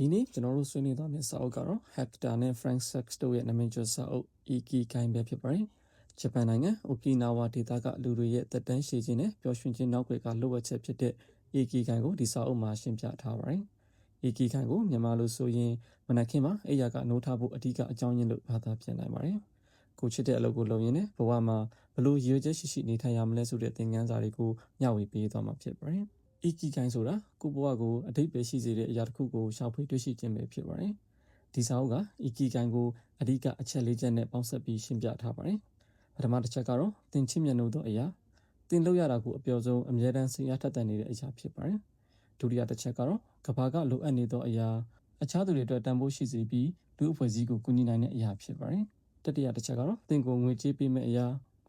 ဒီနေ့ကျွန်တော်တို့ဆွေးနွေးသွားမယ့်စာအုပ်ကတော့ Hector နဲ့ Frank Sachs တို့ရဲ့နာမည်ကျော်စာအုပ် Ikigai ပဲဖြစ်ပါတယ်။ဂျပန်နိုင်ငံအိုကီနာဝါဒေသကလူတွေရဲ့တက်တန်းရှည်ခြင်းနဲ့ပျော်ရွှင်ခြင်းနောက်ွယ်ကလိုအပ်ချက်ဖြစ်တဲ့ Ikigai ကိုဒီစာအုပ်မှာရှင်းပြထားပါတယ်။ Ikigai ကိုမြန်မာလိုဆိုရင်မနက်ခင်းမှာအိယာကနိုးထဖို့အဓိကအကြောင်းရင်းလို့ဘာသာပြန်နိုင်ပါတယ်။ကိုချစ်တဲ့အလုပ်ကိုလုပ်ရင်းနဲ့ဘဝမှာဘလို့ရွေးချက်ရှိရှိနေထိုင်ရမလဲဆိုတဲ့သင်ခန်းစာတွေကိုမျှဝေပေးသွားမှာဖြစ်ပါတယ်။ Ikigai ဆိုတာကိုဘဝကိုအတိတ်ပဲရှိစေတဲ့အရာတစ်ခုကိုရှာဖွေတွေ့ရှိခြင်းပဲဖြစ်ပါတယ်။ဒီစာအုပ်က Ikigai ကိုအဓိကအချက်လေးချက်နဲ့ပေါင်းစပ်ပြီးရှင်းပြထားပါတယ်။ပထမတစ်ချက်ကတော့သင်ချစ်မြတ်နိုးသောအရာသင်လုပ်ရတာကိုအပျော်ဆုံးအမြဲတမ်းစိတ်အားထက်သန်နေတဲ့အရာဖြစ်ပါတယ်။ဒုတိယတစ်ချက်ကတော့ကဘာကလိုအပ်နေသောအရာအခြားသူတွေအတွက်တန်ဖိုးရှိစေပြီးလူအဖွဲ့အစည်းကိုကူညီနိုင်တဲ့အရာဖြစ်ပါတယ်။တတိယတစ်ချက်ကတော့သင်ကိုငွေကြေးပေးမဲ့အရာ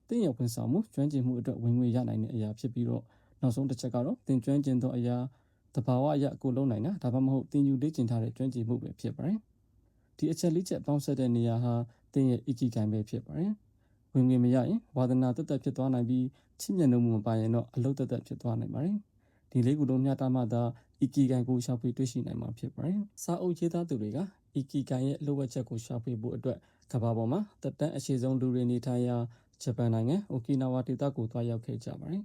သင်ရဲ့ဝန်ဆောင်မှုကျွမ်းကျင်မှုအတွက်ဝင်ငွေရနိုင်တဲ့အရာဖြစ်ပြီးတော့ နောက်ဆုံးတစ်ချက်ကတော့သင်ကျွမ်းကျင်သောအရာတဘာဝအရကိုလုံးနိုင်တာဒါမှမဟုတ်သင်ယူလေ့ကျင့်ထားတဲ့ကျွမ်းကျင်မှုပဲဖြစ်ပါတယ်ဒီအချက်လေးချက်ပေါင်းစပ်တဲ့နေရာဟာသင်ရဲ့ ikigai ပဲဖြစ်ပါတယ်ဝင်ငွေမရရင်ဝါသနာတက်တက်ဖြစ်သွားနိုင်ပြီးချစ်မြတ်နိုးမှုမပါရင်တော့အလုတ်တက်တက်ဖြစ်သွားနိုင်ပါတယ်ဒီလေးခုလုံးမျှတမှသာ ikigai ကိုရှာဖွေတွေ့ရှိနိုင်မှာဖြစ်ပါတယ်စာအုပ်ရေးသားသူတွေက ikigai ရဲ့လိုအပ်ချက်ကိုရှာဖွေဖို့အတွက်ကဘာပေါ်မှာတက်တန်းအရှိဆုံးလူတွေနေထိုင်ရာဂျပန်နိုင်ငံအိုကီနာဝါဒေသကိုသွားရောက်ခဲ့ကြပါတယ်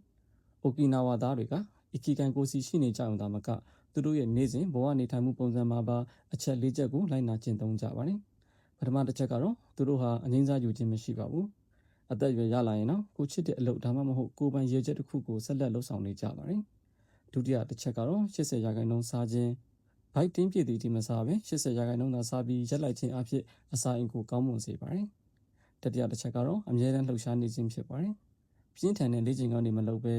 အိုကီနာဝါသားတွေက။ Ikigai ကိုစီရှိနေကြအောင်ဒါမကသူတို့ရဲ့နေ့စဉ်ဘဝနေထိုင်မှုပုံစံမှာပါအချက်၄ချက်ကိုလိုက်နာကျင့်သုံးကြပါတယ်။ပထမတစ်ချက်ကတော့သူတို့ဟာအငိမ့်စားယူခြင်းမရှိပါဘူး။အသက်အရွယ်ရလာရင်တော့ကိုချစ်တဲ့အလုပ်ဒါမှမဟုတ်ကိုပိုင်ရည်ချက်တစ်ခုကိုဆက်လက်လုပ်ဆောင်နေကြပါတယ်။ဒုတိယတစ်ချက်ကတော့80ရာခိုင်နှုန်းစားခြင်းဘိုက်တင်းပြည့်သည်ဒီမစားပဲ80ရာခိုင်နှုန်းသာစားပြီးရက်လိုက်ခြင်းအဖြစ်အစာအိမ်ကိုကောင်းမွန်စေပါတယ်။တတိယတစ်ချက်ကတော့အမြဲတမ်းလှုပ်ရှားနေခြင်းဖြစ်ပါတယ်။ပြင်းထန်တဲ့လေ့ကျင့်ခန်းတွေမလုပ်ဘဲ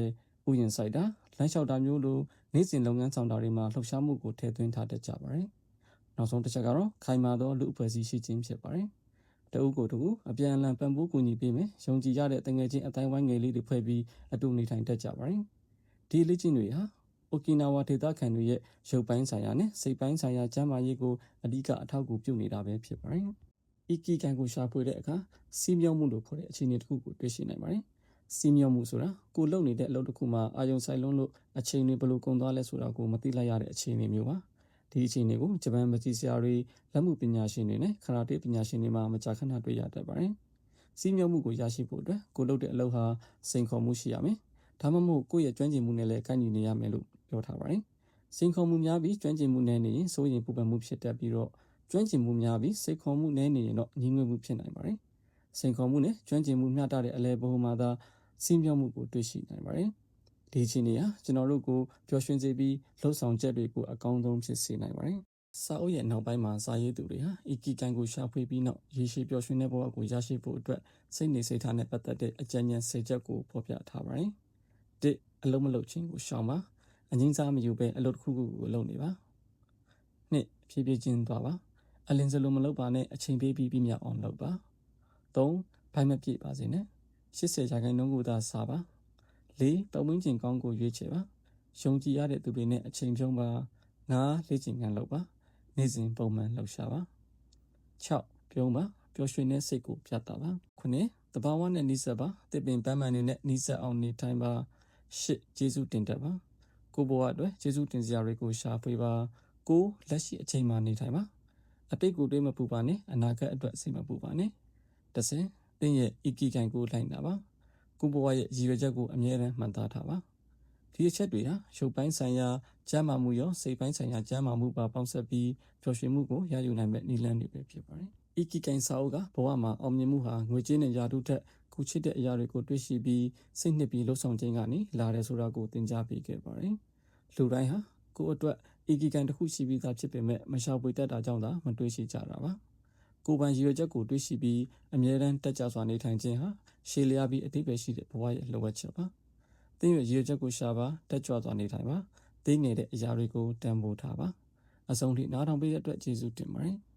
ဥယျာဉ်ဆိုင်တာလမ်းလျှောက်တာမျိုးလိုနေ့စဉ်လုပ်ငန်းဆောင်တာတွေမှာလှုပ်ရှားမှုကိုထည့်သွင်းထားတတ်ကြပါတယ်။နောက်ဆုံးတစ်ချက်ကတော့ခိုင်မာသောလူအဖွဲ့အစည်းရှိခြင်းဖြစ်ပါတယ်။တအုပ်ကိုတကူအပြန်အလှန်ပံ့ပိုးကူညီပေးမယ်။ယုံကြည်ရတဲ့တငယ်ချင်းအတိုင်းဝိုင်းငယ်လေးတွေဖွဲ့ပြီးအတူနေထိုင်တတ်ကြပါတယ်။ဒီလေ့ကျင့်တွေဟာအိုကီနာဝါဒေသခံတွေရဲ့ရုပ်ပိုင်းဆိုင်ရာနဲ့စိတ်ပိုင်းဆိုင်ရာကျန်းမာရေးကိုအဓိကအထောက်အကူပြုနေတာပဲဖြစ်ပါတယ်။ Ikigai ကိုရှာဖွေတဲ့အခါစီးမြောင်းမှုလို့ခေါ်တဲ့အခြေအနေတစ်ခုကိုတွေ့ရှိနိုင်ပါတယ်။ စီးမြောက်မှုဆိုတာကိုလုံနေတဲ့အလုပ်တစ်ခုမှာအာယုံဆိုင်လုံးလို့အချိန်တွေဘယ်လိုကုန်သွားလဲဆိုတာကိုမသိလိုက်ရတဲ့အခြေအနေမျိုးပါဒီအခြေအနေကိုဂျပန်မကြီးဆရာတွေလက်မှုပညာရှင်တွေနဲ့ခရာတေးပညာရှင်တွေမှာမကြာခဏတွေ့ရတတ်ပါတယ်စီးမြောက်မှုကိုရရှိဖို့အတွက်ကိုလုပ်တဲ့အလုပ်ဟာစိန်ခေါ်မှုရှိရမယ်ဒါမှမဟုတ်ကိုယ့်ရဲ့ကျွမ်းကျင်မှုနဲ့လည်းကိုက်ညီနေရမယ်လို့ပြောထားပါတယ်စိန်ခေါ်မှုများပြီးကျွမ်းကျင်မှုနဲ့နေရင်စိုးရင်ပူပန်မှုဖြစ်တတ်ပြီးတော့ကျွမ်းကျင်မှုများပြီးစိတ်ခေါ်မှုနဲ့နေရင်တော့ညီငွေမှုဖြစ်နိုင်ပါတယ်စိန်ခေါ်မှုနဲ့ကျွမ်းကျင်မှုမျှတတဲ့အလဲဘုံမှာသာ စီးမြောက်မှုကိုတွေ့ရှိနိုင်ပါတယ်။ဒီအခြေအနေဟာကျွန်တော်တို့ကိုပျော်ရွှင်စေပြီးလှုပ်ဆောင်ချက်တွေကိုအကောင်းဆုံးဖြစ်စေနိုင်ပါတယ်။စာအုပ်ရဲ့နောက်ပိုင်းမှာစာရေးသူတွေဟာ Ikigai ကိုရှာဖွေပြီးနောက်ရေရှည်ပျော်ရွှင်တဲ့ဘဝကိုရရှိဖို့အတွက်စိတ်နေစိတ်ထားနဲ့ပတ်သက်တဲ့အကြံဉာဏ်၁၀ချက်ကိုဖော်ပြထားပါတယ်။တစ်အလုံးမလုံးခြင်းကိုရှောင်ပါ။အငင်းစားမယူဘဲအလုပ်တစ်ခုခုကိုလုပ်နေပါ။နှစ်ဖြည်းဖြည်းချင်းသွားပါ။အလင်းစလုံးမလုပ်ပါနဲ့အချိန်ပေးပြီးပြမြောက်အောင်လုပ်ပါ။သုံးဘိုင်းမပြည့်ပါစေနဲ့ 80ရာခိုင်နှုန်းကိုသာစားပါ၄ပတ်ဝန်းကျင်ကောင်းကိုရွေးချယ်ပါယုံကြည်ရတဲ့သူတွေနဲ့အချိန်ဖြုံးပါ၅လေ့ကျင့်ခန်းလုပ်ပါနေ့စဉ်ပုံမှန်လှုပ်ရှားပါ6ပြုံးပါပျော်ရွှင်တဲ့စိတ်ကိုပြသပါ9တဘာဝနဲ့နှိစက်ပါတစ်ပင်ပန်းမှန်တွေနဲ့နှိစက်အောင်နေထိုင်ပါ၈ကျေးဇူးတင်တတ်ပါကိုဘဝအတွက်ကျေးဇူးတင်စရာတွေကိုရှာဖွေပါကိုလက်ရှိအချိန်မှနေထိုင်ပါအတိတ်ကိုတွေးမပူပါနဲ့အနာဂတ်အတွက်စိတ်မပူပါနဲ့တဆင် သင်ရဲ့ ikigai ကိုလိုက်တာပါကိုဘဝရဲ့ရည်ရွယ်ချက်ကိုအမြဲတမ်းမှန်သားထားပါဒီအချက်တွေဟာရုပ်ပိုင်းဆိုင်ရာကျန်းမာမှုရောစိတ်ပိုင်းဆိုင်ရာကျန်းမာမှုပါပေါင်းစပ်ပြီးပျော်ရွှင်မှုကိုရယူနိုင်မဲ့နည်းလမ်းတွေပဲဖြစ်ပါတယ်။ Ikigai စာအုပ်ကဘဝမှာအောင်မြင်မှုဟာငွေကြေးနဲ့ယာတုထက်ကုချစ်တဲ့အရာတွေကိုတွေ့ရှိပြီးစိတ်နှစ်ပြီးလှုပ်ဆောင်ခြင်းကနေလာတယ်ဆိုတာကိုသင်ကြားပေးခဲ့ပါတယ်။လူတိုင်းဟာကိုယ့်အတွက် Ikigai တစ်ခုရှိပြီးသားဖြစ်ပေမဲ့မရှာဖွေတတ်တာကြောင့်သာမတွေ့ရှိကြတာပါ။ ကိုပိုင်ရည်ရွယ်ချက်ကိုတွေးရှိပြီးအမြဲတမ်းတက်ကြစွာနေထိုင်ခြင်းဟာရှေးလျားပြီးအတိတ်ပဲရှိတဲ့ဘဝရဲ့လိုအပ်ချက်ပါ။သင်ရဲ့ရည်ရွယ်ချက်ကိုရှာပါတက်ကြွစွာနေထိုင်ပါ။သိငယ်တဲ့အရာတွေကိုတန်ဖိုးထားပါ။အဆုံးထိနားထောင်ပေးတဲ့အတွက်ကျေးဇူးတင်ပါတယ်။